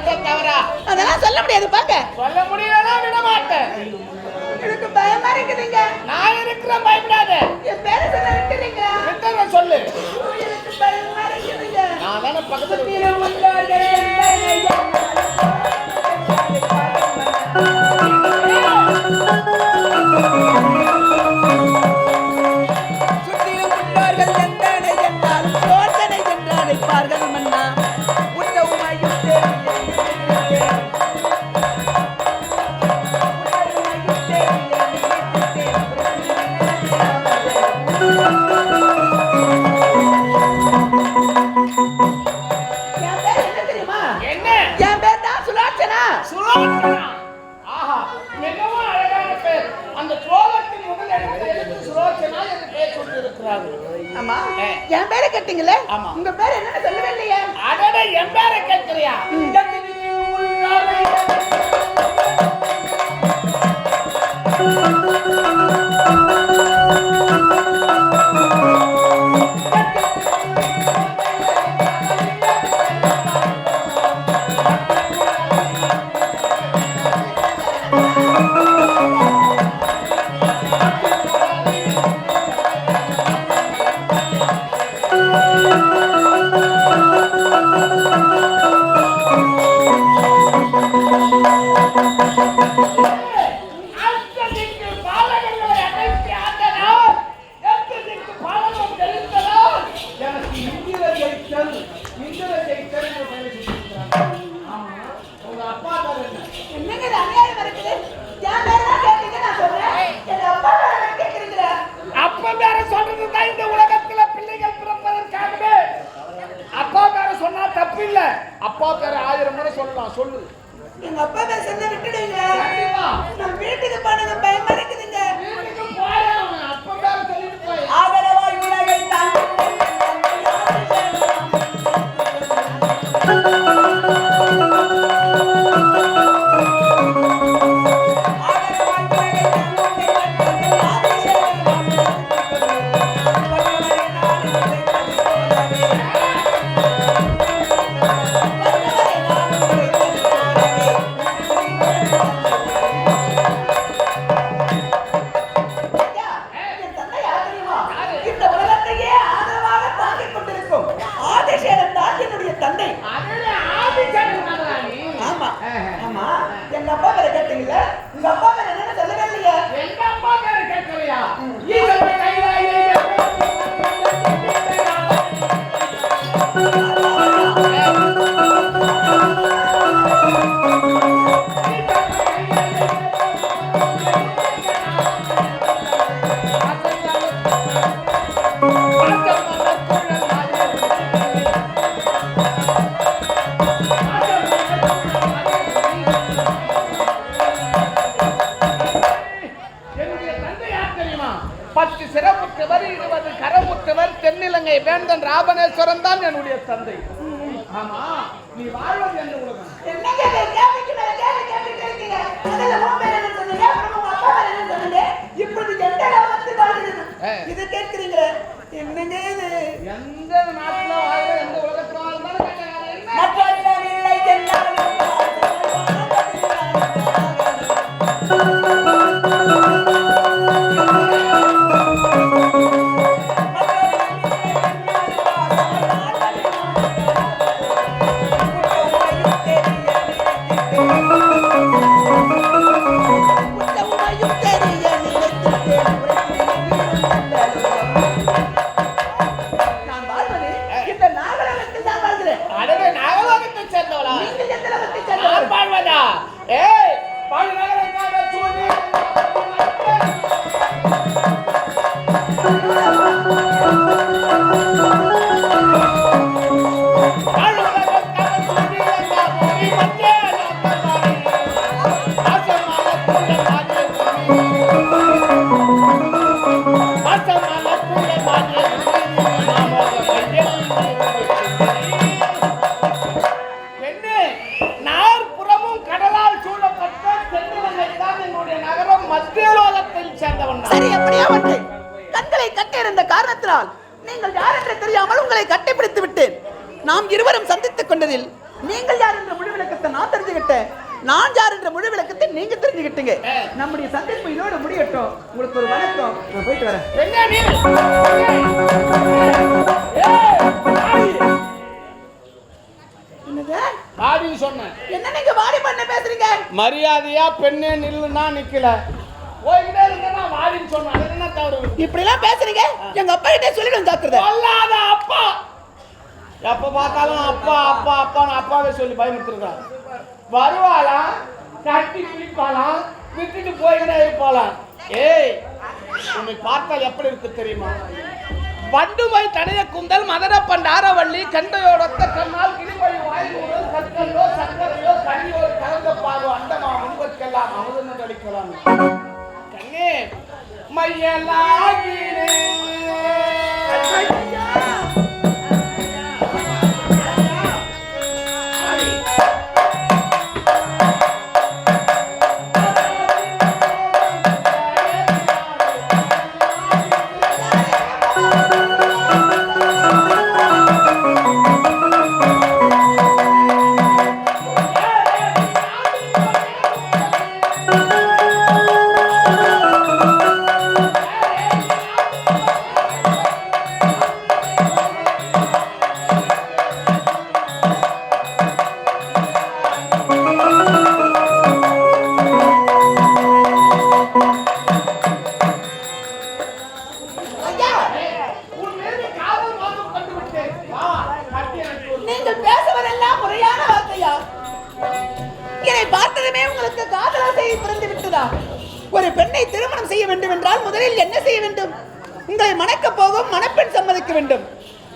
தவறா? அதெல்லாம் சொல்ல முடியாது பாக்க சொல்ல முடியலன்னா விட மாட்டேன். எனக்கு பயமா இருக்குதுங்க. நான் இருக்கிறேன் பயப்படாத. என் பேரை சொன்ன விட்டுறீங்க விட்டுற சொல்லு. எனக்கு பயமா இருக்குதுங்க. நான் தானே பக்கத்துல சுலோச்சனா ஆஹா மிகவும் பேர் அந்த ஸ்லோகத்தின் முதல் எழுத்து பேர் கொண்டிருக்கிறார்கள் ஆமா. என் பேரை கேட்டீங்களே? ஆமா. உங்க பேர் என்னன்னு சொல்லவே இல்லையா. அடட என் பேரை கேட்கிறியா உள்ளாரே. இல்ல. அப்பா பேர ஆயிரம் முறை சொல்லலாம் சொல்லு. எங்க அப்பா பேர் சொன்ன விட்டுடுங்க. வீட்டுக்கு போனது பயமா இருக்கு 몇 번을 ராவணேஸ்வரன் தான் என்னுடைய தந்தை. ஆமா. தெரியாமல் உங்களை கட்டிப்பிடித்து விட்டேன். நாம் இருவரும் சந்தித்துக் கொண்டதில் நீங்கள் யார் என்ற முழு விளக்கத்தை நான் தெரிஞ்சுக்கிட்டேன் நான் யார் என்ற முழு விளக்கத்தை நீங்க தெரிஞ்சுக்கிட்டீங்க நம்முடைய சந்திப்பு இதோட முடியட்டும். உங்களுக்கு ஒரு வணக்கம். நான் போயிட்டு வரேன். தாடின்னு சொன்னேன். என்ன நீங்க வாடி பண்ண பேசுறீங்க? மரியாதையா பெண்ணே நில்லுன்னா நிக்கல. போய்கிட்டே சொன்னேன் அது என்ன தவறு? இப்படி எல்லாம் பேசுறீங்க? எங்க அப்பா கிட்ட ஜாக்கிரதை சொல்லாத அப்பா. எப்ப பார்த்தாலும் அப்பா அப்பா அப்பான்னு அப்பாவே சொல்லி பயமுறுத்துருக்கான் வருவாளா? கட்டி குளிப்பாளாம்? விட்டுட்டு போய்கிட்டே இருப்பாளாம். ஏய் உன்னை பார்த்தால் எப்படி இருக்கு தெரியுமா? வண்டுமை தடைய குந்தல் மதன பண்டாரவள்ளி கண்டையோடத்த கண்ணால் கிளிமொழி வாய்மூடல் கற்களோ சர்க்கரையோ கனியோ கலந்த பாலோ அண்டமா முன்பற்கெல்லாம் அமுதன கழிக்கலாம் கண்ணே மையலாகினே பெண்ணை திருமணம் செய்ய வேண்டும் என்றால் முதலில் என்ன செய்ய வேண்டும்? உங்களை மணக்க போகும் மணப்பெண் சம்மதிக்க வேண்டும்.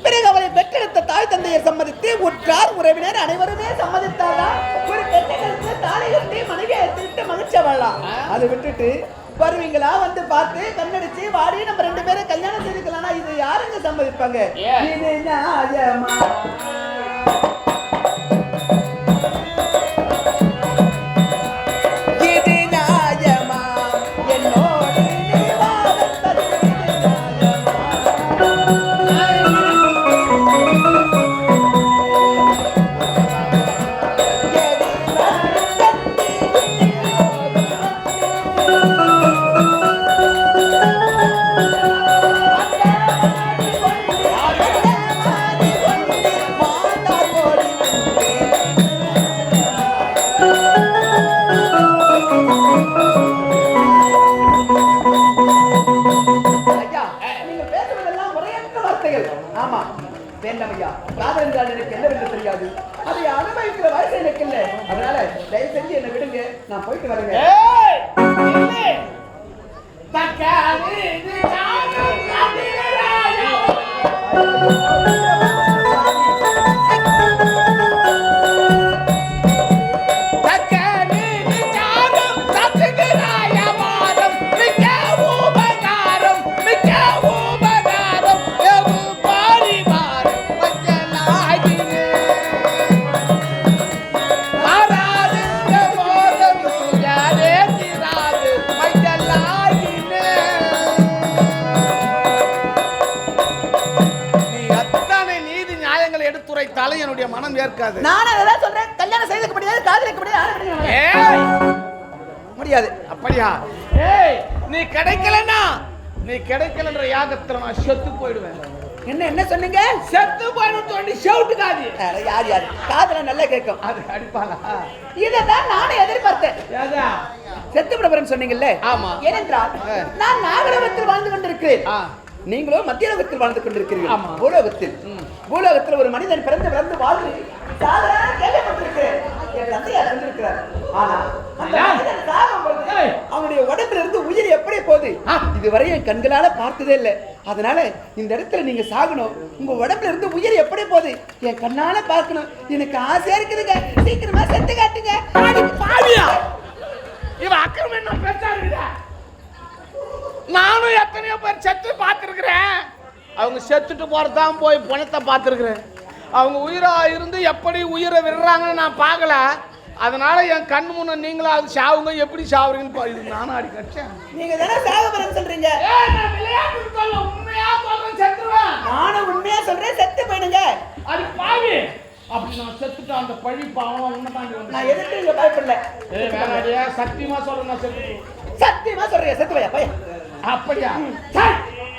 பிறகு அவளை பெற்றெடுத்த தாய் தந்தையை சம்மதித்து உற்றார் உறவினர் அனைவருமே சம்மதித்தால்தான் ஒரு பெண்ணுகளுக்கு தாலி கட்டி மனைவியை எடுத்துக்கிட்டு மகிழ்ச்சி வாழலாம் அதை விட்டுட்டு வருவீங்களா? வந்து பார்த்து கண்ணடிச்சு வாடி நம்ம ரெண்டு பேரும் கல்யாணம் செய்துக்கலாம்னா இது யாருங்க சம்மதிப்பாங்க? ஏன்? இது நியாயமா ஆமா வேண்டாம் ஐயா காதல் என்றால் எனக்கு என்னவென்று தெரியாது. அதை அனுபவிக்கிற வயசு எனக்கு இல்லை. அதனால தயவு செஞ்சு என்னை விடுங்க நான் போயிட்டு வரேங்க. ஏய் தக்காளி இது காதல் எடுத்துரைத்தாலும் என்னுடைய மனம் ஏற்காது. நான் அதான் சொல்றேன். கல்யாணம் செய்துக்க முடியாது காதலிக்க முடியாது முடியாது. அப்படியா? ஏய்! நீ கிடைக்கலனா நீ கிடைக்கலன்ற யாகத்துல நான் செத்து போயிடுவேன். என்ன என்ன சொன்னீங்க? செத்து போயிடும் தோண்டி செவுட்டுக்காதி அட, யார் யார்? காதல நல்லா கேட்கும். அது அடிப்பாளா? இதைதான் நானும் எதிர்பார்த்தேன். செத்து பிரபரம் சொன்னீங்கல்ல? ஆமா. ஏனென்றால். நான் நாகலோகத்தில் வாழ்ந்து கொண்டிருக்கிறேன். நீங்களோ மத்தியலோகத்தில் வாழ்ந்து கொண்டிருக்கிறீர்கள். பூலோகத்தில். பூலோகத்தில் ஒரு மனிதன் பிறந்து பிறந்து வாழ்ந்து சாதாரண கேள்விப்பட்டிருக்கிறேன். என் தந்தையார் சொல்லிருக்கிறார் ஆனா அவனுடைய உடம்புல இருந்து உயிர் எப்படி போகுது? இதுவரை என் கண்களால பார்த்ததே இல்லை. அதனால இந்த இடத்துல நீங்க சாகணும். உங்க உடம்புல இருந்து உயிர் எப்படி போகுது? என் கண்ணால பார்க்கணும். எனக்கு ஆசையா இருக்குதுங்க. சீக்கிரமா செத்து காட்டுங்க. இவன் அக்கிரமம் என்ன பெருசா இருக்குதா நானும் எத்தனையோ பேர் செத்து பார்த்துருக்குறேன். அவங்க செத்துட்டு போறதான் போய் பணத்தை பார்த்துருக்குறேன். அவங்க உயிரா இருந்து எப்படி உயிரை விடுறாங்கன்னு நான் பார்க்கல. அதனால என் கண் முன்ன நீங்களும் அது சாவுங்க எப்படி சாவுறீங்கன்னு இது நானும் அடி கடிச்சேன். நீங்க தானே சாக போறேன்னு சொல்றீங்க. நானும் உண்மையா சொல்றேன் செத்து போயிடுங்க. அது பாவி. அப்படி நான் செத்துட்டு அந்த பழி பாவம் வந்து? நான் எதுக்கு இங்க பயப்படல. சத்தியமா சொல்றேன் நான் செத்து சத்தியமா சொல்றேன் செத்து போயா பையன் அப்படியா? சரி.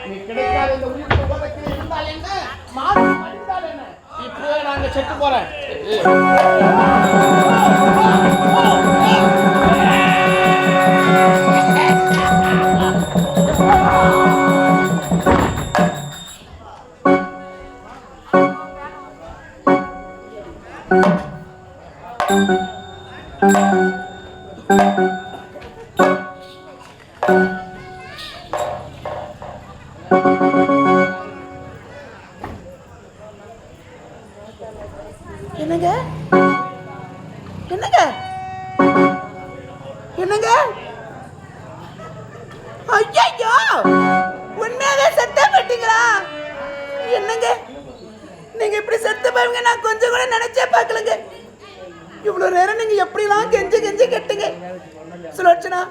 நீ கிடைக்காத இந்த உயிர் உலகத்தில் இருந்தால் என்ன? மாறி என்ன? இப்போ நாங்க செத்து போறேன். என்னங்க? என்னங்க? என்னங்க? ஐயோ உண்மையாவே செத்தே போயிட்டீங்களா? என்னங்க? நீங்க இப்படி செத்து போவீங்க நான் கொஞ்சம் கூட நினைச்சே பார்க்கலங்க. இவ்வளோ நேரம் நீங்க எப்படிலாம் கெஞ்சி கெஞ்சி கெட்டுங்க. சுலோச்சனா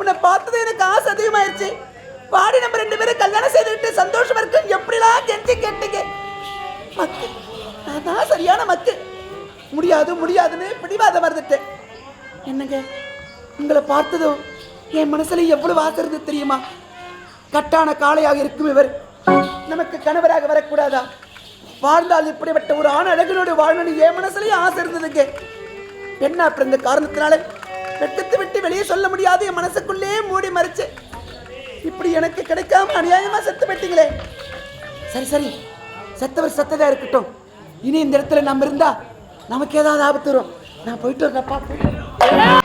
உன்னை பார்த்தது எனக்கு ஆசை அதிகமாயிருச்சு. பாடி நம்ம ரெண்டு பேரும் கல்யாணம் செய்துக்கிட்டு சந்தோஷமா இருக்கு எப்படிலாம் கெஞ்சி கேட்டீங்க. மக்கள் நான் சரியான மக்கு முடியாது முடியாதுன்னு பிடிவாதம் மறந்துட்டேன். என்னங்க? உங்களை பார்த்ததும் என் மனசுல எவ்வளவு ஆசை இருந்தது தெரியுமா? கட்டான காளையாக இருக்கும் இவர். நமக்கு கணவராக வரக்கூடாதா? வாழ்ந்தால் இப்படிப்பட்ட ஒரு ஆண் அழகனோடு வாழணும் என் மனசுலயும் ஆசை இருந்ததுங்க. என்ன அப்படி இந்த காரணத்தினால வெட்டத்தை விட்டு வெளியே சொல்ல முடியாது. என் மனசுக்குள்ளே மூடி மறைச்சு. இப்படி எனக்கு கிடைக்காம அநியாயமா செத்து போயிட்டீங்களே. சரி சரி. செத்தவர் செத்ததா இருக்கட்டும். இனி இந்த இடத்துல நம்ம இருந்தா நமக்கு ஏதாவது ஆபத்து வரும். நான் போயிட்டு வரேன்ப்பா. போயிட்டு